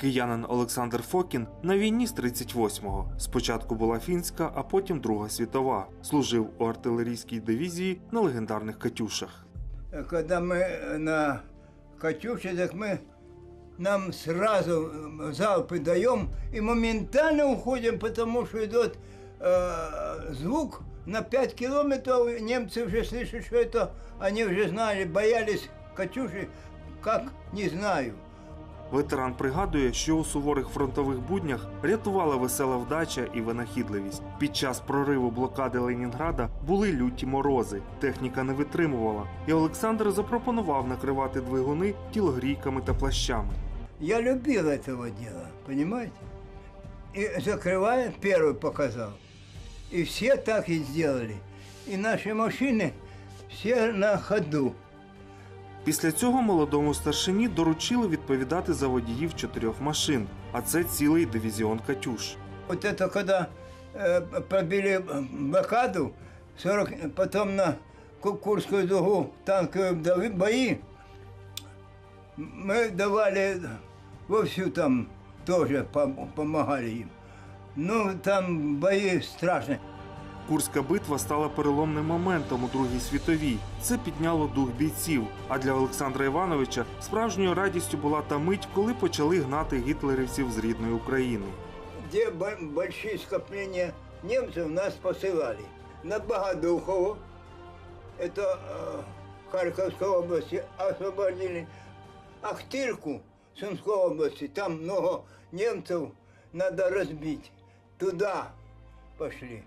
Киянин Олександр Фокін на війні з 38-го. Спочатку була фінська, а потім Друга світова. Служив у артилерійській дивізії на легендарних Катюшах. Когда мы на Катюше, так мы нам сразу э, залпы даем и моментально уходим, потому что идет э, звук на 5 километров. и Немцы уже слышат, что это, они уже знали, боялись Катюши, как не знаю. Ветеран пригадує, що у суворих фронтових буднях рятувала весела вдача і винахідливість. Під час прориву блокади Ленінграда були люті морози. Техніка не витримувала, і Олександр запропонував накривати двигуни тілогрійками та плащами. Я любил этого дела, понимаете? И закрывая, первый показал. И все так и сделали. И наши машины все на ходу. Після цього молодому старшині доручили відповідати за водіїв чотирьох машин, а це цілий дивізіон Катюш. Вот это когда э, пробили блокаду, 40, потом на Ку- Курскую дугу танковые дави- бои, мы давали вовсю там тоже пом- помогали им. Ну, там бои страшные. Курська битва стала переломним моментом у Другій світовій. Це підняло дух бійців. А для Олександра Івановича справжньою радістю була та мить, коли почали гнати гітлерівців з рідної України. где бо- большие скопления немцев нас посылали. На Богодухово, это э, Харьковской области, освободили. Ахтырку, Сумской области, там много немцев надо разбить. Туда пошли.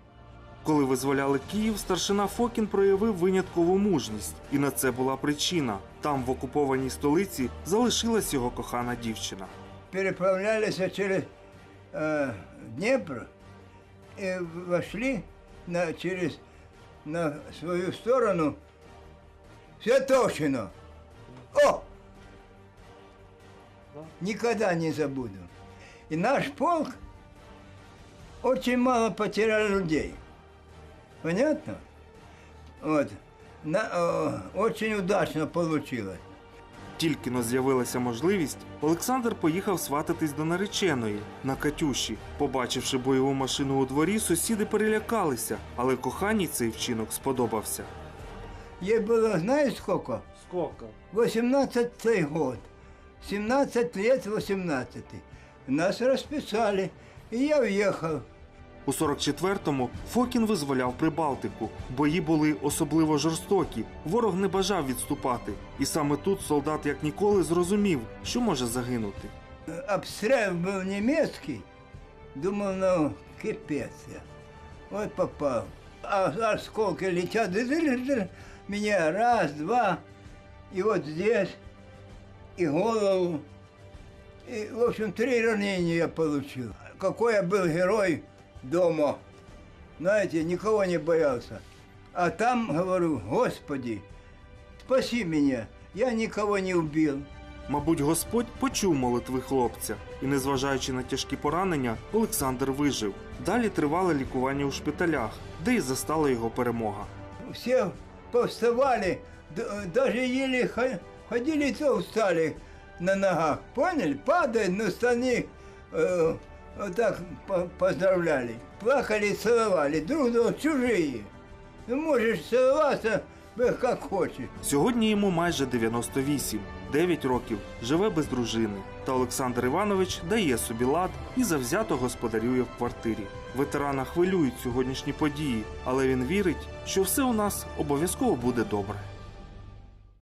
Коли визволяли Київ, старшина Фокін проявив виняткову мужність, і на це була причина. Там, в окупованій столиці, залишилась його кохана дівчина. Переправлялись через э, Днепр и вошли на, через на свою сторону Святовщину. О! Никогда не забуду. И наш полк очень мало потерял людей. Понятно? Вот. На, э, очень удачно получилось. Тільки но з'явилася можливість, Олександр поїхав свататись до нареченої на Катюші. Побачивши бойову машину у дворі, сусіди перелякалися, але коханій цей вчинок сподобався. Ей было, знаешь сколько? Сколько? 18 год. 17 лет 18. Нас расписали. И я уехал. У 44-му Фокін визволяв Прибалтику. Бої були особливо жорстокі. Ворог не бажав відступати. І саме тут солдат як ніколи зрозумів, що може загинути. Обстрел был немецкий. Думал, ну, кипец я. Вот попал. А осколки летят. дыр-дыр-дыр. Меня раз, два. И вот здесь. И голову. И, в общем, три ранения я получил. Какой я был герой Дома. Знаете, никого не боялся. А там говорю, Господи, спаси меня. Я никого не убил. Мабуть, Господь почув молитви хлопця, і, незважаючи на тяжкі поранення, Олександр вижив. Далі тривало лікування у шпиталях, де й застала його перемога. все повставали, еле хо- ходили, то встали на ногах. Поняли? Падают на штаны, э, вот так по- поздравляли. Плакали, целовали, друг друга чужие. Ну, можешь целоваться э, как хочешь. Сьогодні йому майже 98, 9 років, живе без дружини. Та Олександр Іванович дає собі лад і завзято господарює в квартирі. Ветерана хвилюють сьогоднішні події, але він вірить, що все у нас обов'язково буде добре.